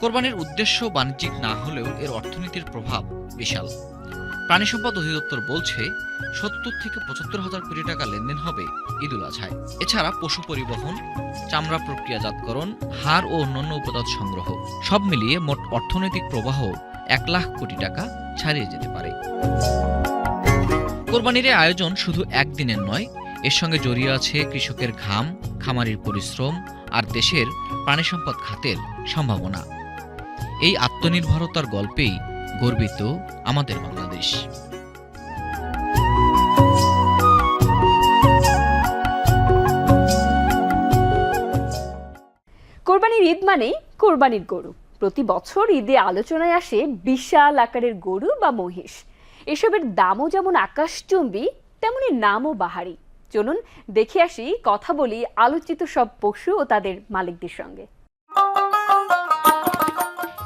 কোরবানির উদ্দেশ্য বাণিজ্যিক না হলেও এর অর্থনীতির প্রভাব বিশাল। প্রাণী সম্পদ অধিদপ্তর বলছে, সত্তর থেকে পঁচাত্তর হাজার কোটি টাকা লেনদেন হবে ঈদুল আজহায়। এছাড়া পশু পরিবহন, চামড়া প্রক্রিয়াজাতকরণ হার ও অন্যান্য উপাদান সংগ্রহ, সব মিলিয়ে মোট অর্থনৈতিক প্রবাহ এক লাখ কোটি টাকা ছাড়িয়ে যেতে পারে। কোরবানির আয়োজন শুধু একদিনের নয়, এর সঙ্গে জড়িয়ে আছে কৃষকের ঘাম, খামারির পরিশ্রম আর দেশের প্রাণী সম্পদ খাতের সম্ভাবনা। এই আত্মনির্ভরতার গল্পেই গর্বিত আমাদের বাংলাদেশ। কোরবানির ঈদ মানেই কোরবানির গরু। প্রতি বছর ঈদে আলোচনায় আসে বিশাল আকারের গরু বা মহিষ। এসবের দামও যেমন আকাশচুম্বী, তেমনি নামও বাহারি। চলুন দেখে আসি, কথা বলি আলোচিত সব পশু ও তাদের মালিকদের সঙ্গে।